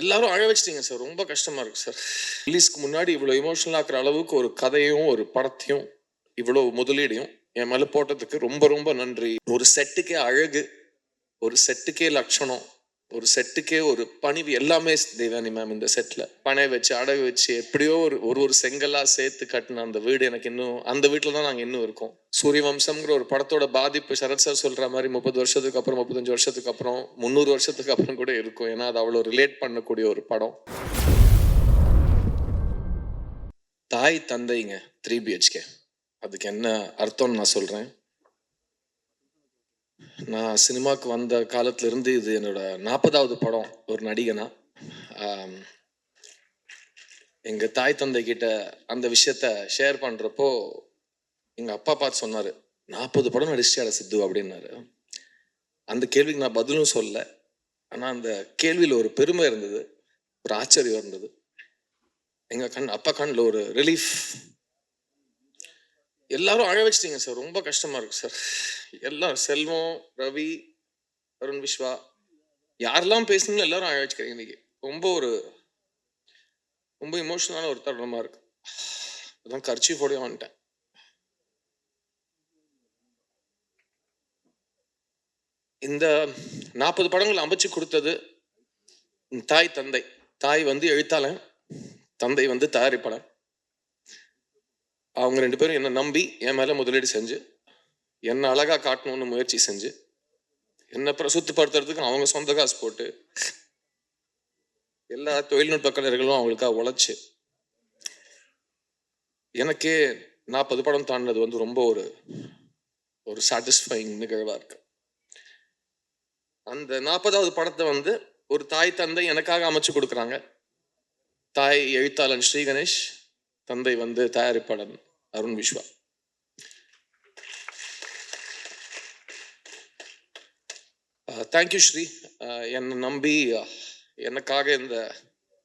எல்லாரும் அழ வச்சிட்டீங்க சார். ரொம்ப கஷ்டமா இருக்கு சார். ரிலீஸ்க்கு முன்னாடி இவ்வளோ எமோஷனல் ஆக்குற அளவுக்கு ஒரு கதையும் ஒரு படத்தையும் இவ்வளோ முதலீடையும் என் மேல போட்டதுக்கு ரொம்ப ரொம்ப நன்றி. ஒரு செட்டுக்கே அழகு ஒரு செட்டுக்கே லட்சணம் ஒரு செட்டுக்கே ஒரு பணிவு எல்லாமே தேவானி மேம் இந்த செட்டில் பனை வச்சு அடகு வச்சு எப்படியோ ஒரு ஒரு ஒரு செங்கலாக சேர்த்து கட்டின அந்த வீடு எனக்கு இன்னும் அந்த வீட்டில் தான் நாங்கள் இன்னும் இருக்கோம். சூரிய வம்சம்ங்கிற ஒரு படத்தோட பாதிப்பு சரத் சார் சொல்கிற மாதிரி முப்பது வருஷத்துக்கு அப்புறம் முப்பத்தஞ்சு வருஷத்துக்கு அப்புறம் முந்நூறு வருஷத்துக்கு அப்புறம் கூட இருக்கும். ஏன்னா அது அவ்வளோ ரிலேட் பண்ணக்கூடிய ஒரு படம். தாய் தந்தைங்க த்ரீ பிஹெச்கே அதுக்கு என்ன அர்த்தம்னு நான் சொல்கிறேன் நான் சினிமாவுக்கு வந்த காலத்திலேருந்து இது என்னோட நாற்பதாவது படம் ஒரு நடிகனா. எங்கள் தாய் தந்தை கிட்ட அந்த விஷயத்த ஷேர் பண்ணுறப்போ எங்கள் அப்பா பார்த்து சொன்னார் நாற்பது படம் நடிச்சாட சித்து? அப்படின்னாரு. அந்த கேள்விக்கு நான் பதிலும் சொல்ல ஆனால் அந்த கேள்வியில் ஒரு பெருமை இருந்தது ஒரு ஆச்சரியம் இருந்தது. எங்கள் கண் அப்பா கண்ணில் ஒரு ரிலீஃப் எல்லாரும் அழ வச்சிட்டீங்க சார். ரொம்ப கஷ்டமா இருக்கு சார். எல்லாம் செல்வம் ரவி அருண் விஸ்வா யாரெல்லாம் பேசுனீங்களோ எல்லாரும் அழ வச்சுக்கிறீங்க இன்னைக்கு. ரொம்ப ஒரு ரொம்ப இமோஷனலான ஒரு தருணமா இருக்கு. அதான் கர்ச்சி போட வந்துட்டேன். இந்த நாற்பது படங்கள் அமைச்சு கொடுத்தது தாய் தந்தை. தாய் வந்து எழுத்தாளன் தந்தை வந்து தயாரிப்பாளன். அவங்க ரெண்டு பேரும் என்னை நம்பி என் மேலே முதலீடு செஞ்சு என்னை அழகாக காட்டணும்னு முயற்சி செஞ்சு என்னை பிரசுத்தப்படுத்துறதுக்கு அவங்க சொந்த காசு போட்டு எல்லா தொழில்நுட்ப கலைஞர்களும் அவங்களுக்காக உழைச்சி எனக்கே நாற்பது படம் தாண்டினது வந்து ரொம்ப ஒரு ஒரு சாட்டிஸ்ஃபைங் நிகழ்வாக இருக்கு. அந்த நாற்பதாவது படத்தை வந்து ஒரு தாய் தந்தை எனக்காக அமைச்சு கொடுக்குறாங்க. தாய் எழுத்தாளன் ஸ்ரீ கணேஷ் தந்தை வந்து தயாரிப்பாளர் அருண் விஸ்வா. தேங்க்யூ ஸ்ரீ. என்னை நம்பி எனக்காக இந்த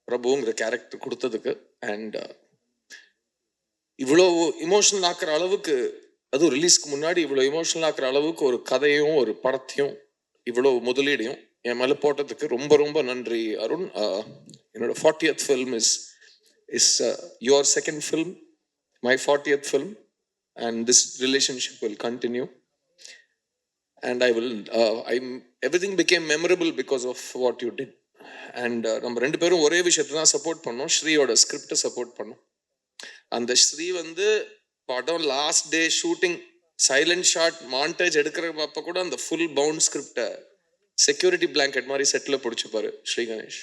பிரபுங்கிற கேரக்டர் கொடுத்ததுக்கு அண்ட் இவ்வளோ இமோஷனல் ஆக்குற அளவுக்கு அதுவும் ரிலீஸ்க்கு முன்னாடி இவ்வளோ இமோஷனல் ஆக்குற அளவுக்கு ஒரு கதையும் ஒரு படத்தையும் இவ்வளோ முதலீடையும் என் மேலே போட்டதுக்கு ரொம்ப ரொம்ப நன்றி அருண். அஹ், என்னோட fortieth film is is your second film my fortieth film and this relationship will continue and I will I everything become memorable because of what you did and நம்ம ரெண்டு பேரும் ஒரே விஷயத்தை தான் சப்போர்ட் பண்ணோம். ஸ்ரீயோட ஸ்கிரிப்டை சப்போர்ட் பண்ணோம். அந்த ஸ்ரீ வந்து படம் last day shooting silent shot montage எடுக்கிறப்ப கூட அந்த ஃபுல் பவுண்ட் ஸ்கிரிப்டை செக்யூரிட்டி பிளாங்கெட் மாதிரி செட்டில் பிடிச்சிப்பாரு ஸ்ரீ கணேஷ்.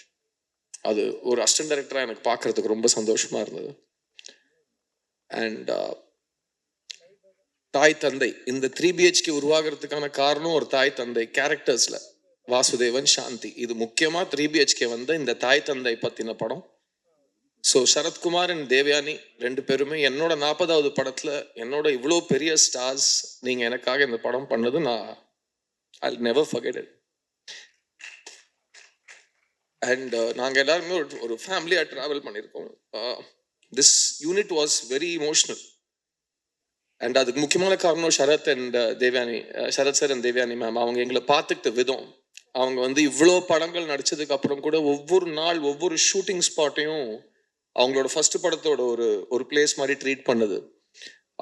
அது ஒரு அசிஸ்டன்ட் டைரக்டராக எனக்கு பார்க்கறதுக்கு ரொம்ப சந்தோஷமாக இருந்தது. அண்ட் uh, தாய் தந்தை இந்த த்ரீ பிஹெச்கே உருவாகிறதுக்கான காரணம் ஒரு தாய் தந்தை கேரக்டர்ஸில் வாசுதேவன் சாந்தி. இது முக்கியமாக த்ரீ பிஹெச்கே வந்த இந்த தாய் தந்தை பற்றின படம். ஸோ சரத்குமார் அண்ட் தேவயானி ரெண்டு பேருமே என்னோட நாற்பதாவது படத்தில் என்னோட இவ்வளோ பெரிய ஸ்டார்ஸ் நீங்கள் எனக்காக இந்த படம் பண்ணது நான் I never forget it and uh, நாங்கள் எல்லாருமே ஒரு ஒரு ஃபேமிலியாக ட்ராவல் பண்ணியிருக்கோம். This unit was very emotional and அதுக்கு முக்கியமான காரணம் Sarath and uh, Devayani uh, Sarath sir and Devayani ma'am அவங்க எங்களை பார்த்துக்கிட்ட விதம். அவங்க வந்து இவ்வளோ படங்கள் நடித்ததுக்கு அப்புறம் கூட ஒவ்வொரு நாள் ஒவ்வொரு ஷூட்டிங் ஸ்பாட்டையும் அவங்களோட ஃபர்ஸ்ட் படத்தோட ஒரு ஒரு பிளேஸ் மாதிரி ட்ரீட் பண்ணது.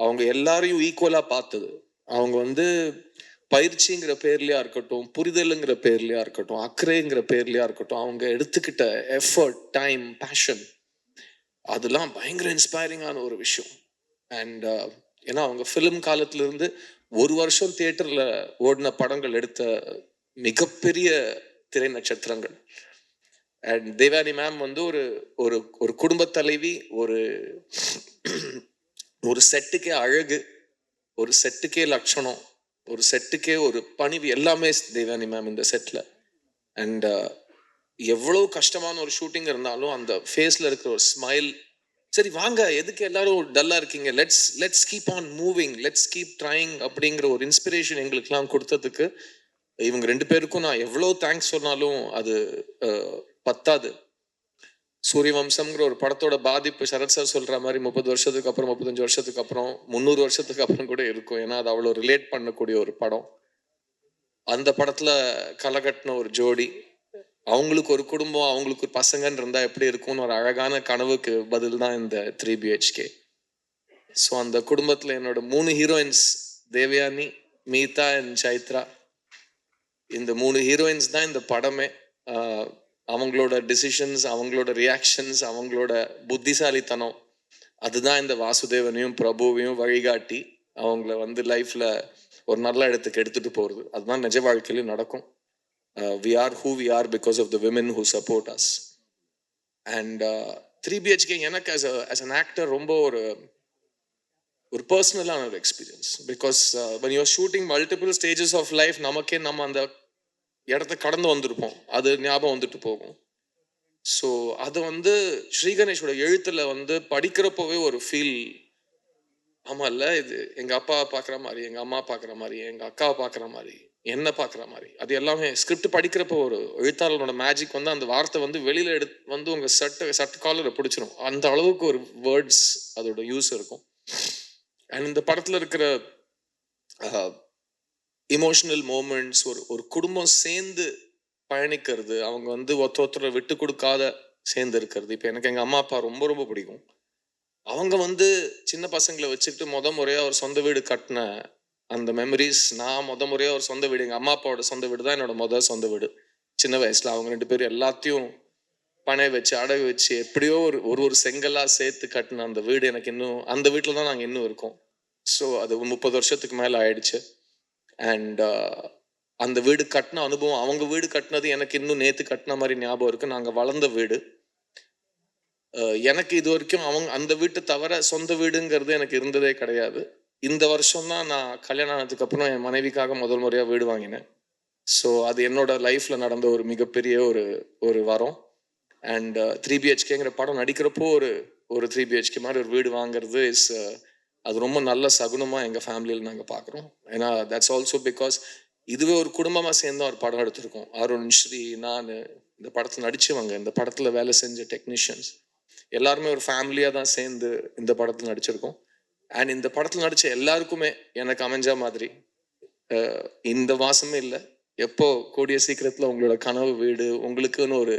அவங்க எல்லாரையும் ஈக்குவலாக பார்த்தது. அவங்க வந்து பயிற்சிங்கிற பேர்லயா இருக்கட்டும் புரிதலுங்கிற பேர்லயா இருக்கட்டும் அக்கறைங்கிற பேர்லயா இருக்கட்டும் அவங்க எடுத்துக்கிட்ட எஃபர்ட் டைம் பேஷன் அதெல்லாம் பயங்கர இன்ஸ்பைரிங்கான ஒரு விஷயம். அண்ட் uh, ஏன்னா அவங்க ஃபிலிம் காலத்துல இருந்து ஒரு வருஷம் தியேட்டர்ல ஓடின படங்கள் எடுத்த மிகப்பெரிய திரை நட்சத்திரங்கள். அண்ட் தேவானி மேம் வந்து ஒரு ஒரு ஒரு குடும்ப தலைவி ஒரு ஒரு செட்டுக்கே அழகு ஒரு செட்டுக்கே லட்சணம் ஒரு செட்டுக்கே ஒரு பணிவு எல்லாமே தேவானி மேம் இந்த செட்டில் அண்ட் எவ்வளோ கஷ்டமான ஒரு ஷூட்டிங் இருந்தாலும் அந்த ஃபேஸில் இருக்கிற ஒரு ஸ்மைல் சரி வாங்க எதுக்கு எல்லாரும் டல்லாக இருக்கீங்க? Let's let's keep on moving let's keep trying அப்படிங்கிற ஒரு இன்ஸ்பிரேஷன் எங்களுக்குலாம் கொடுத்ததுக்கு இவங்க ரெண்டு பேருக்கும் நான் எவ்வளோ தேங்க்ஸ் சொன்னாலும் அது uh, பத்தாது. சூரியவம்சம்ங்கிற ஒரு படத்தோட பாதிப்பு சரத் சார் சொல்ற மாதிரி முப்பது வருஷத்துக்கு அப்புறம் முப்பத்தஞ்சு வருஷத்துக்கு அப்புறம் முந்நூறு வருஷத்துக்கு அப்புறம் கூட இருக்கும். ஏன்னா அது அவ்வளோ ரிலேட் பண்ணக்கூடிய ஒரு படம். அந்த படத்துல களை கட்டின ஒரு ஜோடி அவங்களுக்கு ஒரு குடும்பம் அவங்களுக்கு ஒரு பசங்கன்னு இருந்தா எப்படி இருக்கும்னு ஒரு அழகான கனவுக்கு பதில் தான் இந்த த்ரீ பிஹெச்கே ஸோ அந்த குடும்பத்துல என்னோட மூணு ஹீரோயின்ஸ் தேவயானி மீதா அண்ட் சைத்ரா. இந்த மூணு ஹீரோயின்ஸ் தான் இந்த படமே. அவங்களோட டிசிஷன்ஸ் அவங்களோட ரியாக்ஷன்ஸ் அவங்களோட புத்திசாலித்தனம் அதுதான் இந்த வாசுதேவனையும் பிரபுவையும் வழிகாட்டி அவங்கள வந்து லைஃப்ல ஒரு நல்ல இடத்துக்கு எடுத்துட்டு போறது. அதுதான் நிஜ வாழ்க்கையிலும் நடக்கும். We are who we are because of the women who support us and three BHK எனக்கு ஆஸ் ஆஸ் அன் ஆக்டர் ரொம்ப ஒரு ஒரு பர்சனலான ஒரு experience because when you're shooting multiple stages of life நமக்கே நம்ம அந்த இடத்த கடந்து வந்திருப்போம். அது ஞாபகம் வந்துட்டு போகும். ஸோ அது வந்து ஸ்ரீகணேஷோட எழுத்தில் எழுத்துல வந்து படிக்கிறப்பவே ஒரு ஃபீல் ஆமா இல்ல? இது எங்க அப்பா பார்க்குற மாதிரி எங்க அம்மா பார்க்குற மாதிரி எங்க அக்காவை பார்க்குற மாதிரி என்ன பார்க்குற மாதிரி. அது எல்லாமே ஸ்கிரிப்ட் படிக்கிறப்போ ஒரு எழுத்தாளரோட மேஜிக் வந்து அந்த வார்த்தை வந்து வெளியில எடு வந்து உங்க சட்ட சட்ட காலரை பிடிச்சிரும். அந்த அளவுக்கு ஒரு வேர்ட்ஸ் அதோட யூஸ் இருக்கும். அண்ட் இந்த படத்துல இருக்கிற இமோஷனல் மூமெண்ட்ஸ் ஒரு ஒரு குடும்பம் சேர்ந்து பயணிக்கிறது அவங்க வந்து ஒருத்த ஒருத்தரை விட்டு கொடுக்காத சேர்ந்து இருக்கிறது. இப்போ எனக்கு எங்கள் அம்மா அப்பா ரொம்ப ரொம்ப பிடிக்கும். அவங்க வந்து சின்ன பசங்களை வச்சுக்கிட்டு முத முறையாக ஒரு சொந்த வீடு கட்டின அந்த மெமரிஸ் நான் முத முறையாக ஒரு சொந்த வீடு எங்கள் அம்மா அப்பாவோட சொந்த வீடு தான் என்னோட முத சொந்த வீடு. சின்ன வயசில் அவங்க ரெண்டு பேரும் எல்லாத்தையும் பனை வச்சு அடகு வச்சு எப்படியோ ஒரு ஒரு ஒரு செங்கலாக சேர்த்து கட்டின அந்த வீடு எனக்கு இன்னும் அந்த வீட்டில் தான் நாங்கள் இன்னும் இருக்கோம். ஸோ அது முப்பது வருஷத்துக்கு மேலே ஆயிடுச்சு. அண்ட் uh, அந்த வீடு கட்டின அனுபவம் அவங்க வீடு கட்டினது எனக்கு இன்னும் நேற்று கட்டின மாதிரி ஞாபகம் இருக்குது நாங்கள் வளர்ந்த வீடு. எனக்கு இது வரைக்கும் அவங்க அந்த வீட்டை தவிர சொந்த வீடுங்கிறது எனக்கு இருந்ததே கிடையாது. இந்த வருஷம் தான் நான் கல்யாணம் ஆனதுக்கு அப்புறம் என் மனைவிக்காக முதல் முறையாக வீடு வாங்கினேன். ஸோ அது என்னோட லைஃப்பில் நடந்த ஒரு மிகப்பெரிய ஒரு ஒரு வரம். அண்ட் த்ரீ பிஹெச்கேங்கிற படம் நடிக்கிறப்போ ஒரு ஒரு த்ரீ பிஹெச்கே மாதிரி ஒரு வீடு வாங்குறது இஸ் அது ரொம்ப நல்ல சகுனமாக எங்கள் ஃபேமிலியில் நாங்கள் பார்க்குறோம் ஏன்னா தட்ஸ் ஆல்சோ பிகாஸ் இதுவே ஒரு குடும்பமாக சேர்ந்து ஒரு படம் எடுத்திருக்கோம். அருண் ஸ்ரீ நான் இந்த படத்தில் நடிச்சவங்க இந்த படத்தில் வேலை செஞ்ச டெக்னீஷியன்ஸ் எல்லாருமே ஒரு ஃபேமிலியாக தான் சேர்ந்து இந்த படத்தில் நடிச்சிருக்கோம். அண்ட் இந்த படத்தில் நடித்த எல்லாருக்குமே எனக்கு அமைஞ்ச மாதிரி இந்த மாதமே இல்லை. எப்போ கூடிய சீக்கிரத்தில் உங்களோட கனவு வீடு உங்களுக்குன்னு ஒரு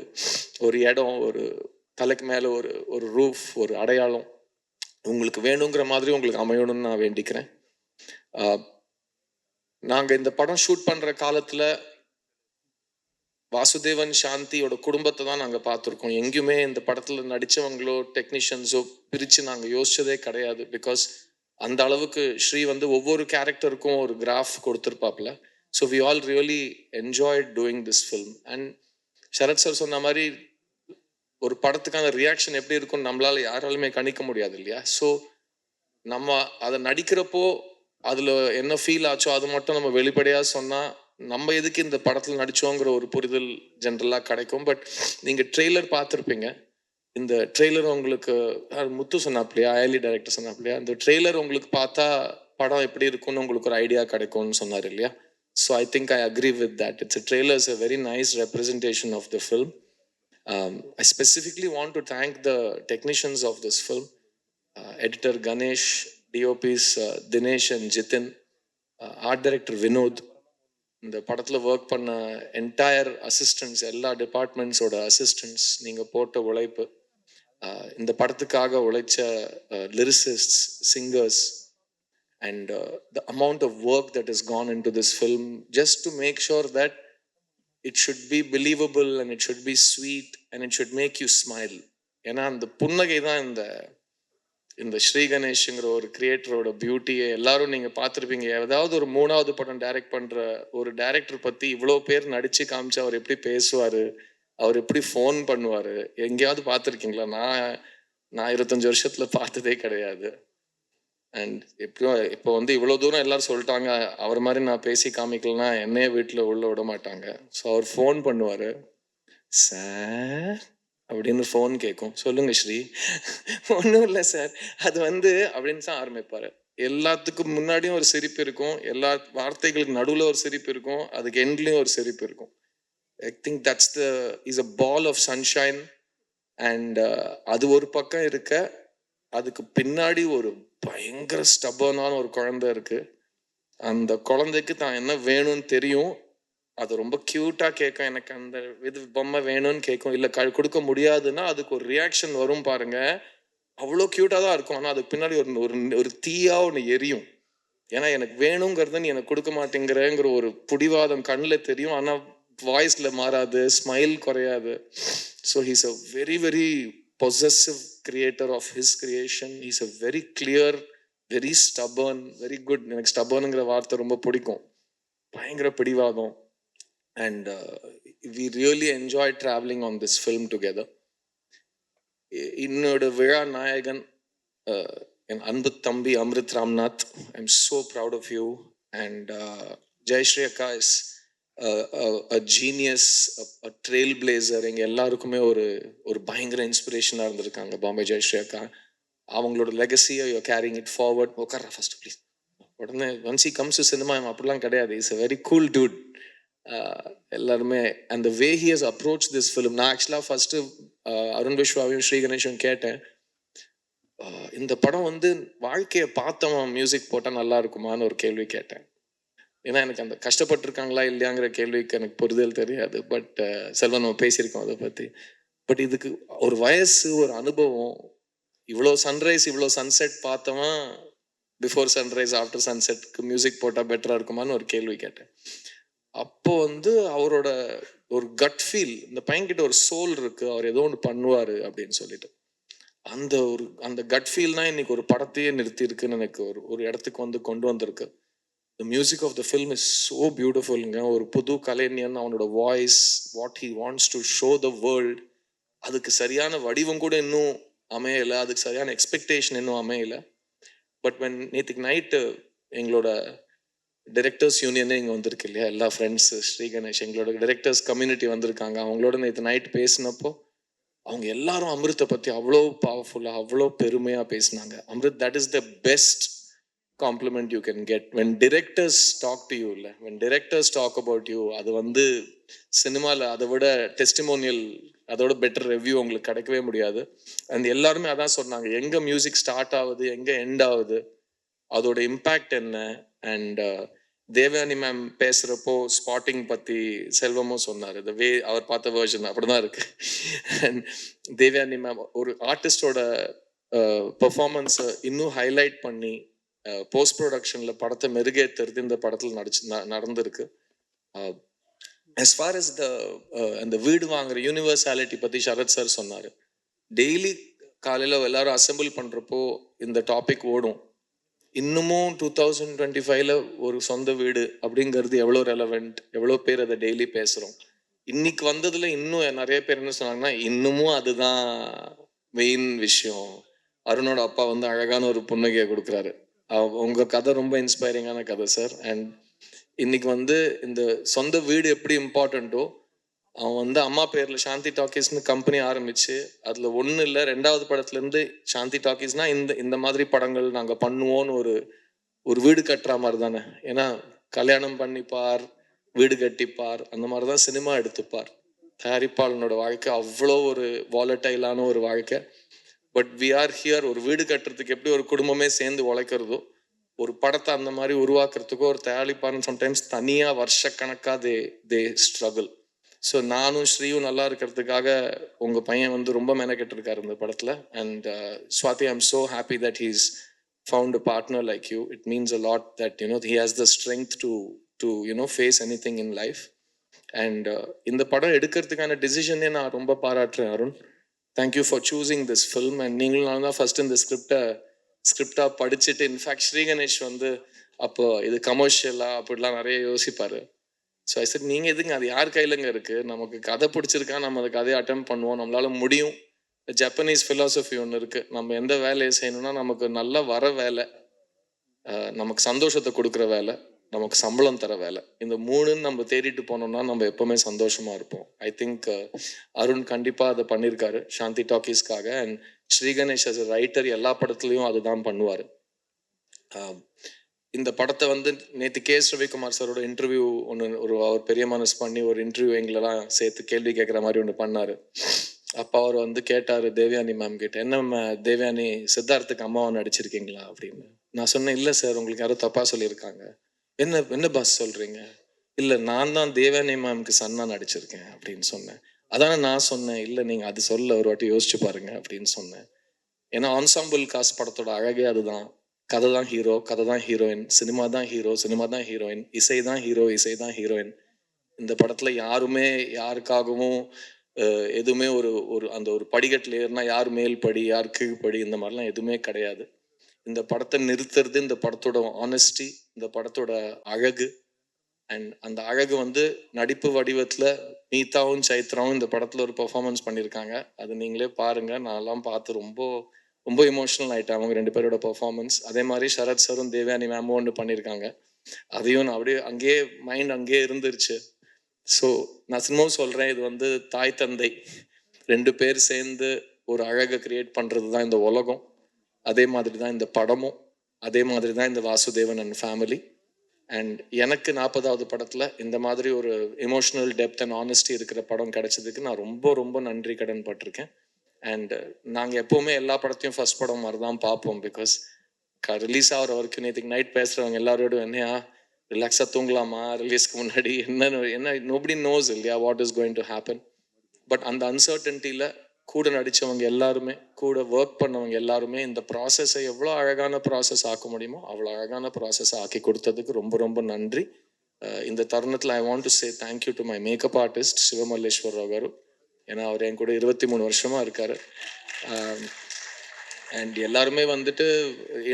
ஒரு இடம் ஒரு தலைக்கு மேலே ஒரு ஒரு ரூஃப் ஒரு அடையாளம் உங்களுக்கு வேணுங்கிற மாதிரி உங்களுக்கு அமையணும்னு நான் வேண்டிக்கிறேன். நாங்கள் நாங்க இந்த படம் ஷூட் பண்ற காலத்துல வாசுதேவன் சாந்தியோட குடும்பத்தை தான் நாங்க பார்த்துருக்கோம். எங்கேயுமே இந்த படத்துல நடிச்சவங்களோ டெக்னீஷியன்ஸோ பிரிச்சு நாங்க யோசிச்சதே கிடையாது. பிகாஸ் அந்த அளவுக்கு ஸ்ரீ வந்து ஒவ்வொரு கேரக்டருக்கும் ஒரு graph கொடுத்துருப்பாப்ல so we all really enjoy doing this film and Sarath sir சொன்ன மாதிரி ஒரு படத்துக்கான ரியாக்ஷன் எப்படி இருக்கும்னு நம்மளால யாராலுமே கணிக்க முடியாது இல்லையா? ஸோ நம்ம அதை நடிக்கிறப்போ அதுல என்ன ஃபீல் ஆச்சோ அது மட்டும் நம்ம வெளிப்படையா சொன்னா நம்ம எதுக்கு இந்த படத்துல நடிச்சோங்கிற ஒரு புரிதல் ஜென்ரலா கிடைக்கும். பட் நீங்க ட்ரெய்லர் பார்த்துருப்பீங்க. இந்த ட்ரெய்லர் உங்களுக்கு முத்து சொன்னாப்லையா? அயலி டைரக்டர் சொன்னாப்லையா? இந்த ட்ரெய்லர் உங்களுக்கு பார்த்தா படம் எப்படி இருக்கும்னு உங்களுக்கு ஒரு ஐடியா கிடைக்கும்னு சொன்னார் இல்லையா? So I think I agree with that it's trailer is a very nice representation of the film Um, I thank the technicians thank the film, of editor Ganesh, editor Ganesh uh, Dinesh Dinesh and uh, art director Vinoth இந்த படத்தில் work பண்ண entire assistance எல்லா டிபார்ட்மெண்ட்ஸோட assistance நீங்கள் போட்ட உழைப்பு uh, இந்த படத்துக்காக உழைச்ச lyricists singers and the amount of work that is gone in to this film just to make sure that it should be believable and it should be sweet and it should make you smile ஏன்னா அந்த புன்னகை தான் இந்த இந்த ஸ்ரீகணேஷுங்கிற ஒரு கிரியேட்டரோட பியூட்டியை எல்லாரும் நீங்கள் பார்த்துருப்பீங்க. ஏதாவது ஒரு மூணாவது படம் டைரக்ட் பண்ணுற ஒரு டைரக்டர் பற்றி இவ்வளோ பேர் நடித்து காமிச்சு அவர் எப்படி பேசுவார் அவர் எப்படி ஃபோன் பண்ணுவார் எங்கேயாவது பார்த்துருக்கீங்களா? நான் நான் இருபத்தஞ்சி வருஷத்தில் பார்த்ததே கிடையாது. அண்ட் இப்போ இப்போ வந்து இவ்வளோ தூரம் எல்லாரும் சொல்லிட்டாங்க அவர் மாதிரி நான் பேசி காமிக்கலன்னா என்னையே வீட்டில் உள்ளே விட மாட்டாங்க. ஸோ அவர் ஃபோன் பண்ணுவார். சார் அப்படின்னு ஃபோன் கேட்கும் சொல்லுங்க ஸ்ரீ. ஒன்றும் இல்லை சார் அது வந்து அப்படின்னு தான் ஆரம்பிப்பார். எல்லாத்துக்கும் முன்னாடியும் ஒரு சிரிப்பு இருக்கும். எல்லா வார்த்தைகளுக்கு நடுவில் ஒரு சிரிப்பு இருக்கும். அதுக்கு எண்ட்லேயும் ஒரு சிரிப்பு இருக்கும். I think that's the is a ball of sunshine and அது ஒரு பக்கம் இருக்க அதுக்கு பின்னாடி ஒரு பயங்கர ஸ்டபனான ஒரு குழந்தை இருக்கு. அந்த குழந்தைக்கு தான் என்ன வேணும்னு தெரியும். அது ரொம்ப க்யூட்டாக கேட்கும் எனக்கு அந்த இது பொம்மை வேணும்னு கேட்கும் இல்லை க கொடுக்க முடியாதுன்னா அதுக்கு ஒரு ரியாக்ஷன் வரும் பாருங்க. அவ்வளோ க்யூட்டாக தான் இருக்கும். ஆனால் அதுக்கு பின்னாடி ஒரு ஒரு ஒரு தீயா ஒன்று எரியும். ஏன்னா எனக்கு வேணுங்கிறது நீ எனக்கு கொடுக்க மாட்டேங்கிறங்கிற ஒரு புடிவாதம் கண்ணில் தெரியும். ஆனால் வாய்ஸில் மாறாது. ஸ்மைல் குறையாது. So he's a very very possessive creator of his creation he's a very clear very stubborn very good எனக்கு ஸ்டபர்னுங்கிற வார்த்தை ரொம்ப பிடிக்கும். பயங்கர பிடிவாதம். And we really enjoy travelling on this film together என்னோட விழா நாயகன் uh, என் அன்பு தம்பி Amrit Ramnath. I am so proud of you and Jayashree akka is a genius a trailblazer எங்கள் எல்லாருக்குமே ஒரு ஒரு பயங்கர இன்ஸ்பிரேஷனாக இருந்திருக்காங்க. பாம்பே ஜெயஸ்ரீ அக்கா அவங்களோட லெகசியை யூ கேரிங் இட் ஃபார்வர்ட் உட்கார ஃபர்ஸ்ட் ப்ளீஸ் உடனே once he comes to cinema அப்படிலாம் கிடையாது. Is a very cool dude எல்லாருமே அந்த way he has approach this film நான் ஆக்சுவலாக ஃபஸ்ட்டு அருண் விஸ்வாவையும் ஸ்ரீ கணேஷும் கேட்டேன் இந்த படம் வந்து வாழ்க்கையை பார்த்தவன் மியூசிக் போட்டால் நல்லா இருக்குமான்னு ஒரு கேள்வி கேட்டேன். ஏன்னா எனக்கு அந்த கஷ்டப்பட்டிருக்காங்களா இல்லையாங்கிற கேள்விக்கு எனக்கு புரிதல் தெரியாது. பட் uh, செல்வன் நம்ம பேசியிருக்கோம் அதை பற்றி பட் இதுக்கு ஒரு வயசு ஒரு அனுபவம் இவ்வளோ சன்ரைஸ் இவ்வளோ சன்செட் பார்த்தவன் பிஃபோர் சன்ரைஸ் ஆஃப்டர் சன்செட்க்கு மியூசிக் போட்டால் பெட்டராக இருக்குமான்னு ஒரு கேள்வி கேட்டேன். அப்போ வந்து அவரோட ஒரு கட் ஃபீல் இந்த பையன்கிட்ட ஒரு சோல் இருக்கு அவர் ஏதோ ஒன்று பண்ணுவார் அப்படின்னு சொல்லிட்டு. அந்த ஒரு அந்த கட் ஃபீல்னா இன்னைக்கு ஒரு படத்தையே நிறுத்தி இருக்குன்னு எனக்கு ஒரு ஒரு இடத்துக்கு வந்து கொண்டு வந்திருக்கு. The music of the film is so பியூட்டிஃபுல்ங்க ஒரு புது கலைஞன் அவனோட voice what he wants to show the world அதுக்கு சரியான வடிவம் கூட இன்னும் அமையலை அதுக்கு சரியான எக்ஸ்பெக்டேஷன் இன்னும் அமையலை. பட் வென் நேற்றுக்கு நைட்டு எங்களோட டைரக்டர்ஸ் யூனியனே இங்கே வந்திருக்கு இல்லையா எல்லா ஃப்ரெண்ட்ஸு ஸ்ரீ கணேஷ் எங்களோட டைரக்டர்ஸ் கம்யூனிட்டி வந்திருக்காங்க. அவங்களோட நேற்று நைட் பேசினப்போ அவங்க எல்லாரும் அமிர்த்தை பற்றி அவ்வளோ பவர்ஃபுல்லாக அவ்வளோ பெருமையாக பேசினாங்க. Amrit that is the best compliment you can get when directors talk to you இல்லை when directors talk about you அது வந்து சினிமாவில் அதை விட டெஸ்டிமோனியல் அதோட பெட்டர் ரிவ்யூ உங்களுக்கு கிடைக்கவே முடியாது. அண்ட் எல்லாருமே அதான் சொன்னாங்க எங்கே மியூசிக் ஸ்டார்ட் ஆகுது எங்கே எண்ட் ஆகுது அதோட இம்பேக்ட் என்ன? அண்ட் uh, தேவயானி மேம் பேசுகிறப்போ ஸ்பாட்டிங் பற்றி செல்வமும் சொன்னார். இந்த வே அவர் பார்த்த வேர்ஷன் அப்படிதான் இருக்கு. அண்ட் தேவயானி மேம் ஒரு ஆர்டிஸ்டோட பெர்ஃபார்மன்ஸை uh, இன்னும் ஹைலைட் பண்ணி போஸ்ட் ப்ரொடக்ஷனில் படத்தை மெருகேற்றுறது இந்த படத்தில் நடிச்சு நடந்திருக்கு. எஸ் ஃபார் எஸ் த அந்த வீடு வாங்குற யூனிவர்சாலிட்டி பற்றி சரத் சார் சொன்னார். டெய்லி காலையில் எல்லாரும் அசெம்பிள் பண்ணுறப்போ இந்த டாபிக் ஓடும். இன்னமும் டூ தௌசண்ட் டுவெண்ட்டி ஃபைவ்ல ஒரு சொந்த வீடு அப்படிங்கிறது எவ்வளோ ரெலவெண்ட் எவ்வளோ பேர் அதை டெய்லி பேசுகிறோம் இன்னைக்கு வந்ததுல இன்னும் நிறைய பேர் என்ன சொன்னாங்கன்னா இன்னமும் அதுதான் மெயின் விஷயம். அருணோட அப்பா வந்து அழகான ஒரு புன்னகையை கொடுக்குறாரு. உங்கள் கதை ரொம்ப இன்ஸ்பைரிங்கான கதை சார் அண்ட் இன்னைக்கு வந்து இந்த சொந்த வீடு எப்படி இம்பார்ட்டண்ட்டோ அவன் வந்து அம்மா பேரில் சாந்தி டாக்கீஸ்னு கம்பெனி ஆரம்பிச்சு அதில் ஒன்றும் இல்லை ரெண்டாவது படத்துலேருந்து சாந்தி டாக்கீஸ்னால் இந்த இந்த மாதிரி படங்கள் நாங்கள் பண்ணுவோன்னு ஒரு ஒரு வீடு கட்டுற மாதிரி தானே. ஏன்னா கல்யாணம் பண்ணிப்பார் வீடு கட்டிப்பார் அந்த மாதிரி தான் சினிமா எடுத்துப்பார். தயாரிப்பாளனோட வாழ்க்கை அவ்வளோ ஒரு வாலட்டைலான ஒரு வாழ்க்கை. பட் வி ஆர் ஹியர் ஒரு வீடு கட்டுறதுக்கு எப்படி ஒரு குடும்பமே சேர்ந்து உழைக்கிறதோ ஒரு படத்தை அந்த மாதிரி உருவாக்குறதுக்கோ ஒரு தயாரிப்பாளன் சம்டைம்ஸ் தனியாக வருஷக்கணக்காக தே தே ஸ்ட்ரகிள் ஸோ நானும் ஸ்ரீயும் நல்லா இருக்கிறதுக்காக உங்கள் பையன் வந்து ரொம்ப மெனக்கெட்டிருக்காரு இந்த படத்தில். And Swathi am so happy that he's found a partner like you it means a lot that you know he has the strength to to you know face anything in life and இந்த படம் எடுக்கிறதுக்கான டிசிஷனே நான் ரொம்ப பாராட்டுறேன் Arun. Thank you for choosing this film and நீங்களும் நான் தான் ஃபர்ஸ்ட் இந்த ஸ்கிரிப்டை ஸ்கிரிப்டாக படிச்சுட்டு இன்ஃபேக்ட் ஸ்ரீகணேஷ் வந்து அப்போ இது கமர்ஷியலா அப்படிலாம் நிறைய யோசிப்பார். ஸோ ஐ சார் நீங்கள் எதுங்க? அது யார் கையிலங்க இருக்குது நமக்கு கதை பிடிச்சிருக்கா? நம்ம அந்த கதையை அட்டம் பண்ணுவோம். நம்மளால முடியும். ஜப்பனீஸ் ஃபிலாசபி ஒன்று இருக்குது நம்ம எந்த வேலையை செய்யணும்னா நமக்கு நல்லா வர வேலை நமக்கு சந்தோஷத்தை கொடுக்குற வேலை. நமக்கு சம்பளம் தர வேலை. இந்த மூணுன்னு நம்ம தேடிட்டு போனோம்னா நம்ம எப்பவுமே சந்தோஷமா இருப்போம். ஐ திங்க் uh, அருண் கண்டிப்பா அதை பண்ணியிருக்காரு Shanthi டாக்கீஸ்க்காக and Sri Ganesh as writer எல்லா படத்துலையும் அதுதான் பண்ணுவார். Um, இந்த படத்தை வந்து நேற்று கே. எஸ் ரவிக்குமார் சாரோட இன்டர்வியூ ஒன்று ஒரு அவர் பெரிய மனசு பண்ணி ஒரு இன்டர்வியூ எங்களெல்லாம் சேர்த்து கேள்வி கேட்குற மாதிரி ஒன்று பண்ணார். அப்போ அவர் வந்து கேட்டார் தேவயானி மேம் கிட்ட என்ன ma'am, தேவயானி சித்தார்த்துக்கு அம்மாவை நடிச்சிருக்கீங்களா? அப்படின்னு. நான் சொன்னேன் இல்லை சார் உங்களுக்கு யாரோ தப்பாக சொல்லியிருக்காங்க. என்ன என்ன பாஸ் சொல்கிறீங்க இல்லை நான் தான் தேவானி மேம்க்கு சன்னா நடிச்சிருக்கேன் அப்படின்னு சொன்னேன். அதானே நான் சொன்னேன். இல்லை நீங்கள் அது சொல்ல ஒரு வாட்டி யோசிச்சு பாருங்க அப்படின்னு சொன்னேன். ஏன்னா ஆன்சாம்பிள் காசு படத்தோட அழகே அதுதான். கதை தான் ஹீரோ கதை தான் ஹீரோயின் சினிமா தான் ஹீரோ சினிமா தான் ஹீரோயின் இசை தான் ஹீரோ இசை தான் ஹீரோயின். இந்த படத்தில் யாருமே யாருக்காகவும் எதுவுமே ஒரு ஒரு அந்த ஒரு படிக்கட்டில் ஏறினா யார் மேல் படி யார் கீழ் படி இந்த மாதிரிலாம் எதுவுமே கிடையாது. இந்த படத்தை நிறுத்துறது இந்த படத்தோட ஆனஸ்டி இந்த படத்தோட அழகு. அண்ட் அந்த அழகு வந்து நடிப்பு வடிவத்தில் நீதாவும் சைத்ராவும் இந்த படத்தில் ஒரு பெர்ஃபார்மன்ஸ் பண்ணியிருக்காங்க அது நீங்களே பாருங்க. நான்லாம் பார்த்து ரொம்ப ரொம்ப எமோஷனல் ஆயிட்டேன் அவங்க ரெண்டு பேரோட பெர்ஃபார்மன்ஸ் அதே மாதிரி சரத் சரும் தேவயானி மேமும் ஒன்று பண்ணியிருக்காங்க அதையும் நான் அப்படியே அங்கேயே மைண்ட் அங்கேயே இருந்துருச்சு. ஸோ நான் சினிமாவும் சொல்கிறேன் இது வந்து தாய் தந்தை ரெண்டு பேர் சேர்ந்து ஒரு அழகை கிரியேட் பண்ணுறது தான் இந்த உலகம். அதே மாதிரி தான் இந்த படமும். அதே மாதிரி தான் இந்த வாசுதேவன் அண்ட் ஃபேமிலி அண்ட் எனக்கு நாற்பதாவது படத்தில் இந்த மாதிரி ஒரு எமோஷனல் டெப்த் அண்ட் ஆனஸ்டி இருக்கிற படம் கிடைச்சதுக்கு நான் ரொம்ப ரொம்ப நன்றி கடன் பட்டிருக்கேன். அண்ட் நாங்கள் எப்போவுமே எல்லா படத்தையும் ஃபர்ஸ்ட் படம் மாதிரி தான் பார்ப்போம் பிகாஸ் ரிலீஸ் ஆகிற வரைக்கும் நேற்றுக்கு நைட் பேசுகிறவங்க எல்லாரோடும் என்னையா ரிலாக்ஸாக தூங்கலாமா? ரிலீஸ்க்கு முன்னாடி என்ன என்ன நோபடி நோஸ் இல்லையா what is going to happen but அந்த அன்சர்டன்ட்டியில் கூட நடித்தவங்க எல்லாருமே கூட ஒர்க் பண்ணவங்க எல்லாருமே இந்த ப்ராசஸை எவ்வளோ அழகான ப்ராசஸ் ஆக்க முடியுமோ அவ்வளோ அழகான ப்ராசஸ் ஆக்கி கொடுத்ததுக்கு ரொம்ப ரொம்ப நன்றி. இந்த தருணத்தில் I want to say thank you to my makeup artist Sivamalleswararao garu ஏன்னா அவர் என் கூட இருபத்தி மூணு வருஷமாக இருக்கார். அண்ட் எல்லாருமே வந்துட்டு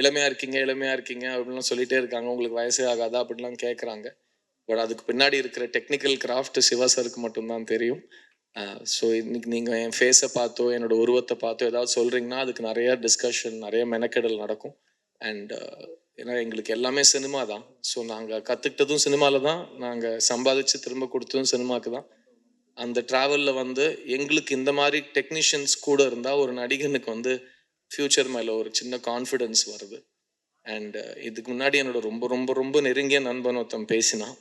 இளமையாக இருக்கீங்க இளமையாக இருக்கீங்க அப்படின்லாம் சொல்லிகிட்டே இருக்காங்க. உங்களுக்கு வயசே ஆகாதா அப்படின்லாம் கேட்குறாங்க பட் அதுக்கு பின்னாடி இருக்கிற டெக்னிக்கல் கிராஃப்ட் சிவா சருக்கு மட்டும்தான் தெரியும். ஸோ இன்னைக்கு நீங்கள் என் ஃபேஸை பார்த்தோ என்னோட உருவத்தை பார்த்தோ ஏதாவது சொல்கிறீங்கன்னா அதுக்கு நிறைய டிஸ்கஷன் நிறைய மெனக்கெடல் நடக்கும். அண்ட் ஏன்னா எங்களுக்கு எல்லாமே சினிமா தான். ஸோ நாங்கள் கற்றுக்கிட்டதும் சினிமாவில் தான். நாங்கள் சம்பாதிச்சு திரும்ப கொடுத்ததும் சினிமாவுக்கு தான். அந்த ட்ராவலில் வந்து எங்களுக்கு இந்த மாதிரி டெக்னீஷியன்ஸ் கூட இருந்தால் ஒரு நடிகனுக்கு வந்து ஃப்யூச்சர் மேலே ஒரு சின்ன கான்ஃபிடென்ஸ் வருது. அண்ட் இதுக்கு முன்னாடி என்னோட ரொம்ப ரொம்ப ரொம்ப நெருங்கிய நண்பன் ஒருத்தன் பேசினான்.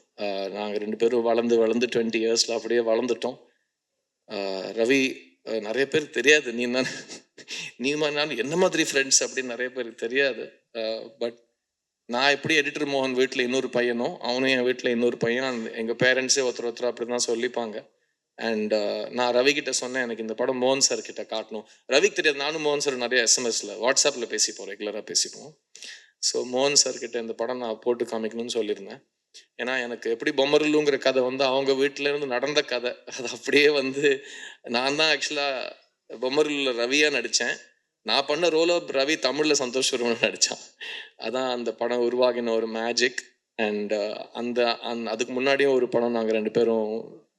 நாங்கள் ரெண்டு பேரும் வளர்ந்து வளர்ந்து டுவெண்ட்டி இயர்ஸில் அப்படியே வளர்ந்துட்டோம். ரவி நிறைய பேர் தெரியாது. நீ நீ மாதிரி நான் என்ன மாதிரி ஃப்ரெண்ட்ஸ் அப்படின்னு நிறைய பேருக்கு தெரியாது. பட் நான் எப்படி எடிட்டர் மோகன் வீட்டில் இன்னொரு பையனோ அவனும் என் வீட்டில் இன்னொரு பையன். எங்கள் பேரண்ட்ஸே ஒருத்தர் ஒருத்தர் அப்படி தான் சொல்லிப்பாங்க அண்ட் நான் ரவி கிட்ட சொன்னேன் எனக்கு இந்த படம் மோகன் சார் கிட்ட காட்டணும். ரவிக்கு தெரியாது நானும் மோகன் சார் நிறைய எஸ்எம்எஸ்ல வாட்ஸ்அப்பில் பேசிப்போம் ரெகுலராக பேசிப்போம். ஸோ மோகன் சார் கிட்ட இந்த படம் நான் போட்டு காமிக்கணும்னு சொல்லியிருந்தேன். ஏன்னா எனக்கு எப்படி பொம்மருலுங்கிற கதை வந்து அவங்க வீட்டில இருந்து நடந்த கதை. அது அப்படியே வந்து நான் தான் ஆக்சுவலா பொம்மருல ரவியா நடித்தேன் நான் பண்ண ரோலோ ரவி தமிழ்ல சந்தோஷ் வருமன் நடித்தான் அதான் அந்த படம் உருவாகின ஒரு மேஜிக் அண்ட் அந்த அந் அதுக்கு முன்னாடியும் ஒரு படம் நாங்கள் ரெண்டு பேரும்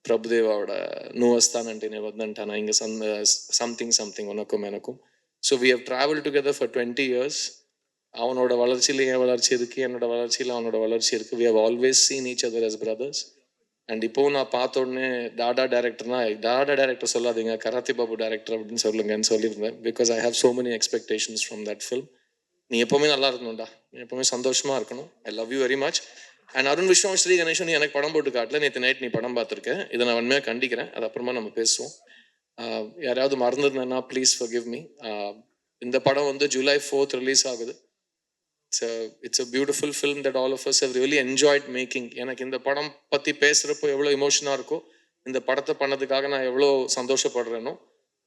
பிரபுதேவாவோட நூவஸ்தான் அண்ட் நிவந்தன்ட்டானா இங்கே சம் சம்திங் சம்திங் உனக்கும் எனக்கும். So we have travel together for twenty years அவனோட வளர்ச்சியில் என் வளர்ச்சி இருக்குது என்னோட வளர்ச்சியில் அவனோட வளர்ச்சி இருக்குது we have always seen each other as brothers and இப்போவும் நான் பார்த்த உடனே டாடா டேரக்டர்னா டாடா டேரக்டர் சொல்லாதீங்க கராத்தி பாபு டேரக்டர் அப்படின்னு சொல்லுங்கன்னு சொல்லியிருந்தேன். Because I have so many expectations from that film நீ எப்பவுமே நல்லா இருக்கணும்டா. நீ எப்பவுமே சந்தோஷமாக இருக்கணும். I love you very much and Arun Vishwam Sri Ganeshan நீ எனக்கு படம் போட்டு காட்டல. நேற்று நைட் நீ படம் பார்த்துருக்க. இதை நான் உண்மையாக கண்டிக்கிறேன். அது அப்புறமா நம்ம பேசுவோம். யாராவது மறந்துருந்தேன்னா ப்ளீஸ் ஃபர் கிவ் மீ இந்த படம் வந்து ஜூலை ஃபோர்த் ரிலீஸ் ஆகுது. It's it's a beautiful film that all of us have really enjoyed making எனக்கு இந்த படம் பற்றி பேசுகிறப்போ எவ்வளோ இமோஷனாக இருக்கோ இந்த படத்தை பண்ணதுக்காக நான் எவ்வளோ சந்தோஷப்படுறேனோ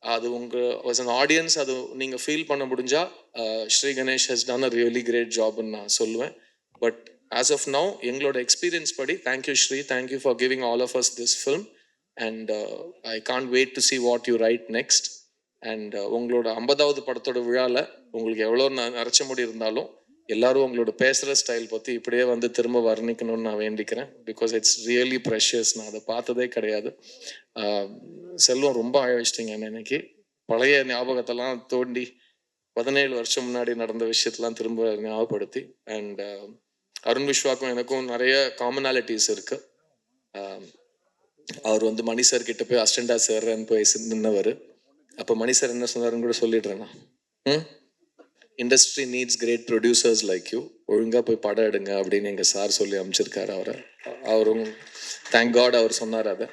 அது உங்கள் வாஸ் அன் ஆடியன்ஸ் அது நீங்கள் ஃபீல் பண்ண முடிஞ்சா uh, Sri Ganesh has done a really great ஜாப்னு நான் சொல்லுவேன். பட் ஆஸ் ஆஃப் நவ் எங்களோட எக்ஸ்பீரியன்ஸ் படி thank you Sri thank you for giving all of us this film and I can't wait to see what you write next and உங்களோட ஐம்பதாவது படத்தோட விழாவில் உங்களுக்கு எவ்வளோ ந- நரைச்ச முடி இருந்தாலும் எல்லாரும் உங்களோட பேசுகிற ஸ்டைல் பற்றி இப்படியே வந்து திரும்ப வர்ணிக்கணும்னு நான் வேண்டிக்கிறேன். பிகாஸ் இட்ஸ் ரியலி ப்ரெஷியஸ் நான் அதை பார்த்ததே கிடையாது. செல்வம் ரொம்ப அழ இன்னைக்கு? பழைய ஞாபகத்தெல்லாம் தோண்டி பதினேழு வருஷம் முன்னாடி நடந்த விஷயத்தெல்லாம் திரும்ப ஞாபகப்படுத்தி அண்ட் அருண் விஸ்வாக்கும் எனக்கும் நிறைய காமனாலிட்டிஸ் இருக்கு. அவர் வந்து மணி சார் கிட்ட போய் அஸ்டண்டா சேர்றேன்னு போய் நின்னவர். அப்போ மணி சார் என்ன சொன்னாருன்னு கூட சொல்லிடுறேண்ணா ம்? Industry needs great producers like you ஒழுங்காக போய் படம் எடுங்க அப்படின்னு எங்கள் சார் சொல்லி அமைச்சிருக்காரு அவரை. அவரும் தேங்க் காட் அவர் சொன்னார் அதை.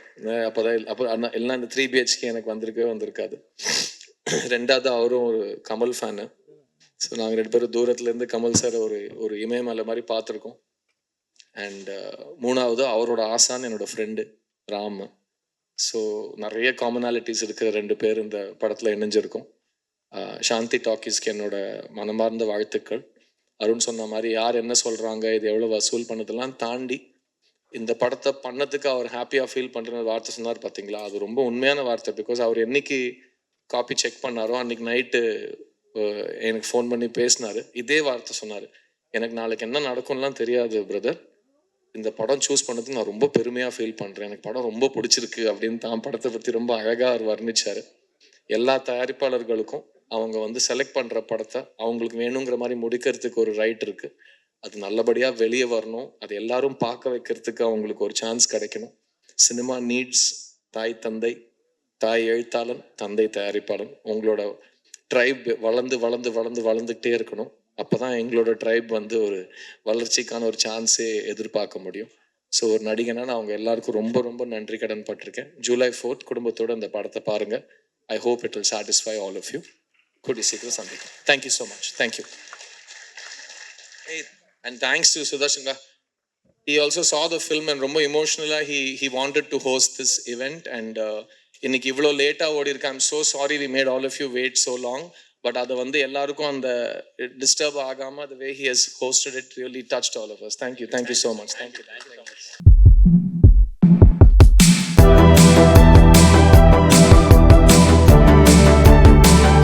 அப்போ தான் அப்போ அண்ணா எல்லாம் இந்த த்ரீ பிஹெச்கே எனக்கு வந்திருக்கவே வந்திருக்காது. ரெண்டாவது அவரும் ஒரு கமல் ஃபேனு ஸோ நாங்கள் ரெண்டு பேரும் தூரத்துலேருந்து கமல் சார் ஒரு ஒரு இமயமலை மாதிரி பார்த்துருக்கோம். அண்ட் மூணாவது அவரோட ஆசான் என்னோட ஃப்ரெண்டு ராம். ஸோ நிறைய காமனாலிட்டிஸ் இருக்கிற ரெண்டு பேர் இந்த படத்தில் இணைஞ்சிருக்கோம். சாந்தி டாக்கீஸ்க்கு என்னோட மனமார்ந்த வாழ்த்துக்கள். அருண் சொன்ன மாதிரி யார் என்ன சொல்கிறாங்க இது எவ்வளோ வசூல் பண்ணதெல்லாம் தாண்டி இந்த படத்தை பண்ணதுக்கு அவர் ஹாப்பியாக ஃபீல் பண்ணுற வார்த்தை சொன்னார் பார்த்தீங்களா அது ரொம்ப உண்மையான வார்த்தை பிகாஸ் அவர் என்னைக்கு காப்பி செக் பண்ணாரோ அன்னைக்கு நைட்டு எனக்கு ஃபோன் பண்ணி பேசினாரு. இதே வார்த்தை சொன்னார். எனக்கு நாளைக்கு என்ன நடக்கும்லாம் தெரியாது பிரதர் இந்த படம் சூஸ் பண்ணதுக்கு நான் ரொம்ப பெருமையாக ஃபீல் பண்ணுறேன் எனக்கு படம் ரொம்ப பிடிச்சிருக்கு அப்படின்னு தான் படத்தை பற்றி ரொம்ப அழகாக அவர் வர்ணிச்சார். எல்லா தயாரிப்பாளர்களுக்கும் அவங்க வந்து செலக்ட் பண்ணுற படத்தை அவங்களுக்கு வேணுங்கிற மாதிரி முடிக்கிறதுக்கு ஒரு ரைட் இருக்குது அது நல்லபடியாக வெளியே வரணும். அது எல்லாரும் பார்க்க வைக்கிறதுக்கு அவங்களுக்கு ஒரு சான்ஸ் கிடைக்கணும். சினிமா நீட்ஸ் தாய் தந்தை தாய் எழுத்தாளன் தந்தை தயாரிப்பாளன். உங்களோட ட்ரைப் வளர்ந்து வளர்ந்து வளர்ந்து வளர்ந்துக்கிட்டே இருக்கணும். அப்போ தான் எங்களோட ட்ரைப் வந்து ஒரு வளர்ச்சிக்கான ஒரு சான்ஸே எதிர்பார்க்க முடியும். ஸோ ஒரு நடிகனா நான் அவங்க எல்லாருக்கும் ரொம்ப ரொம்ப நன்றி கடன் பட்டிருக்கேன். ஜூலை ஃபோர்த் குடும்பத்தோட இந்த படத்தை பாருங்க. I hope it will satisfy all of you கூடி சீக்கிரம் சந்திக்கும் thank you so much thank you and thanks to சுதர்ஷன்கா he also saw the film and ரொம்ப இமோஷனலாக he he wanted to host this event and uh, இன்னைக்கு இவ்வளோ லேட்டாக ஓடி இருக்கு I'm so sorry we made all of you wait so long but அதை வந்து எல்லாருக்கும் அந்த டிஸ்டர்ப் ஆகாமல் the way he has hosted it really touched all of us thank you thank you so much thank you